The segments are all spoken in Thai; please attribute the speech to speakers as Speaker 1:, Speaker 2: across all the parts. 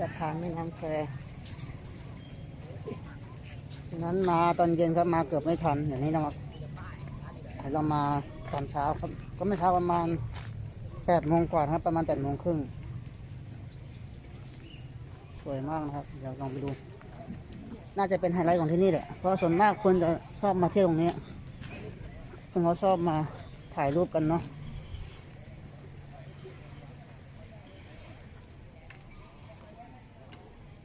Speaker 1: สะพานแม่น้ำแควนั้นมาตอนเย็นครับมาเกือบไม่ทันอย่างนี้นะครับเรามาตอนเช้าครับก็ไม่เช้าประมาณแปดโมงกว่าครับ ประมาณแปดโมงครึ่งสวยมากนะครับ เดี๋ยวลองไปดู น่าจะเป็นไฮไลท์ของที่นี่แหละ เพราะส่วนมากคนจะชอบมาเที่ยวตรงนี้คนเขาชอบมาถ่ายรูปกันเนาะ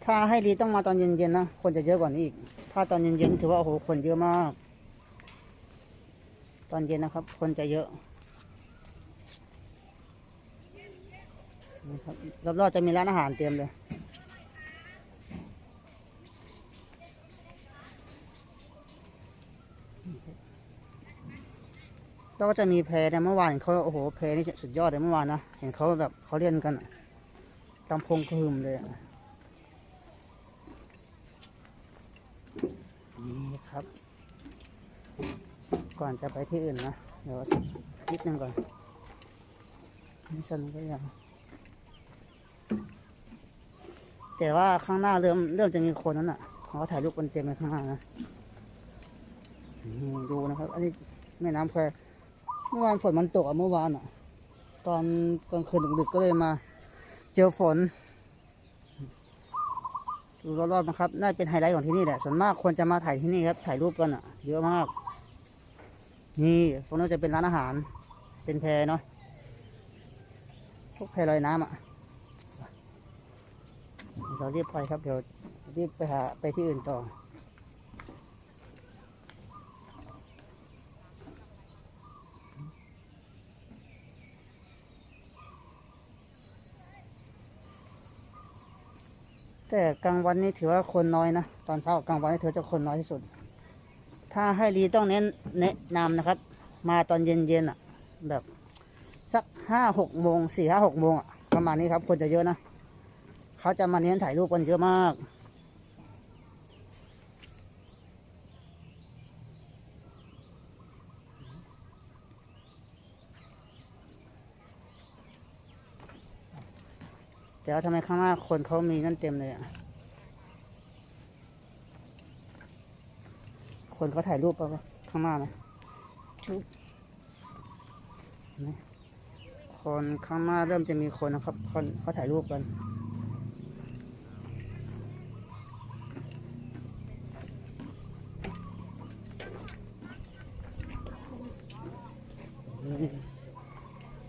Speaker 1: ถ้าให้ดีต้องมาตอนเย็นๆนะ คนจะเยอะกว่านี้อีก ถ้าตอนเย็นๆถือว่าโอ้โหคนเยอะมาก ตอนเย็นนะครับ คนจะเยอะรอบๆจะมีร้านอาหารเตรียมเลยแล้วก็จะมีแพนะเมื่อวานเขาโอ้โหแพนี่สุดยอดเลยเมื่อวานนะ เห็นเขาแบบเขาเล่นกันลำโพงกระหึ่มเลยอะ นี่ครับ ก่อนจะไปที่อื่นนะ เดี๋ยวนิดนึงก่อน นี่สนุกก็ยังแต่ว่าข้างหน้าเริ่มเริ่มจะมีคนนั้นอะเขาถ่ายรูปกันเต็มไปข้างหน้านะดูนะครับ อันนี้แม่น้ำแควเมื่อวานฝนมันตกอะเมื่อวานอะ ตอนกลางคืนดึกๆก็เลยมา เจอฝน ดูรอบๆนะครับ น่าจะเป็นไฮไลท์ของที่นี่แหละ ส่วนมากคนจะมาถ่ายที่นี่ครับ ถ่ายรูปกันอะ เยอะมาก นี่ตรงนี้จะเป็นร้านอาหาร เป็นแพเนาะ พวกแพลอยน้ำอะ เราเรียบไปครับ เดี๋ยวรีบไปหาไปที่อื่นต่อ แต่กลางวันนี่ถือว่าคนน้อยนะ ตอนเช้ากลางวันนี่ถือจะคนน้อยที่สุด ถ้าให้รีต้องเน้นแนะนำนะครับ มาตอนเย็นๆอะ แบบสักห้าหกโมงสี่ห้าหกโมงอะประมาณนี้ครับคนจะเยอะนะเขาจะมาเน้นถ่ายรูปกันเยอะมาก แต่ว่าทำไมข้างหน้าคนเขามีนั่นเต็มเลยอะ คนเขาถ่ายรูปปะข้างหน้านะชุบเห็นไหมคนข้างหน้าเริ่มจะมีคนนะครับคนเขาถ่ายรูปกัน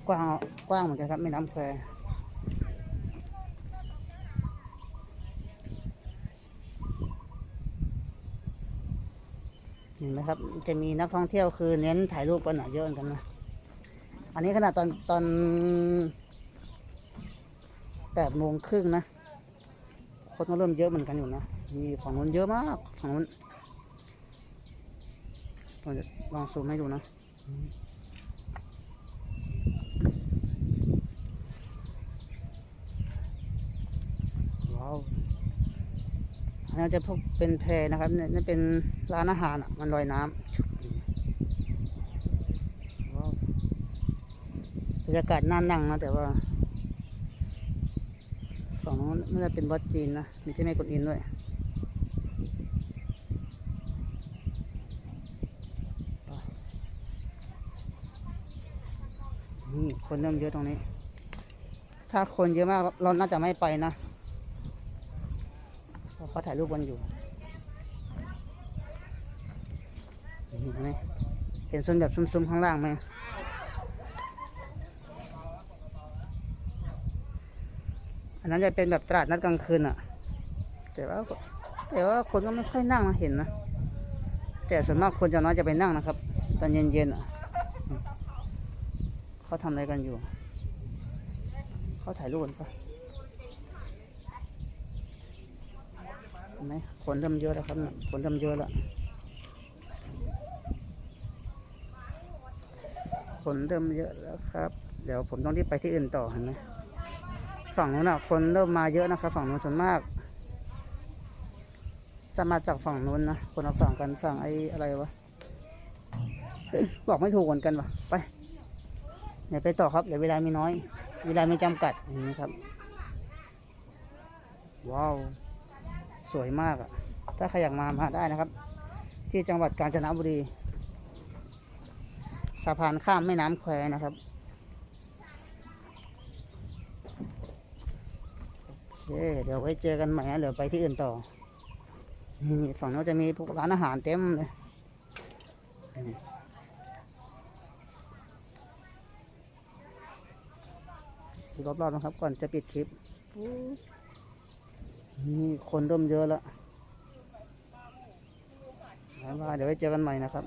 Speaker 1: กว้างกว้างเหมือนกันครับแม่น้ำแคว เห็นไหมครับ จะมีนักท่องเที่ยวคือเน้นถ่ายรูปกันอะเยอะเหมือนกันนะอันนี้ขนาดตอนตอนแปดโมงครึ่งนะคนก็เริ่มเยอะเหมือนกันอยู่นะนี่ฝั่งนู้นเยอะมากฝั่งนู้นผมจะลองซูมให้ดูนะ ว้าว อันนี้จะพวกเป็นแพนะครับเนี่ยเป็นร้านอาหารอะมันลอยน้ำว้าบรรยากาศน่านั่งนะแต่ว่าฝั่งนู้นไม่ได้เป็นวัดจีนนะมีเจ้าแม่กวนอินด้วยนี่คนเริ่มเยอะตรงนี้ ถ้าคนเยอะมากเราน่าจะไม่ไปนะ เขาถ่ายรูปกันอยู่เห็นไหมเห็นโซนแบบซุ้มๆข้างล่างไหมอันนั้นจะเป็นแบบตลาดนัดกลางคืนอะแต่ว่าแต่ว่าคนก็ไม่ค่อยนั่งนะเห็นนะแต่ส่วนมากคนจะน้อยจะไปนั่งนะครับ ตอนเย็นๆอะเขาทำอะไรกันอยู่ เขาถ่ายรูปกันปะ เห็นไหมคนเริ่มเยอะแล้วครับคนเริ่มเยอะแล้วคนเริ่มเยอะแล้วครับ เดี๋ยวผมต้องรีบไปที่อื่นต่อเห็นไหมฝั่งนู้นอะ คนเริ่มมาเยอะนะครับ ฝั่งนู้นส่วนมาก จะมาจากฝั่งนู้นนะคนละฝั่งกันฝั่งไอ้อะไรวะบอกไม่ถูกเหมือนกันวะไปเดี๋ยวไปต่อครับเดี๋ยวเวลามีน้อย เวลาไมีจำกัดอย่างนี้ครับ ว้าว สวยมากอะถ้าใครอยากมามาได้นะครับ ที่จังหวัดกาญจนบุรี สะพานข้ามแม่น้ำแควนะครับโอเคเดี๋ยวไว้เจอกันใหม่นะเดี๋ยวไปที่อื่นต่อ นี่ฝั่งโน้นจะมีพวกร้านอาหารเต็มเลยรอบๆนะครับ ก่อนจะปิดคลิป นี่คนเริ่มเยอะแล้วบ๊ายบายเดี๋ยวไว้เจอกันใหม่นะครับ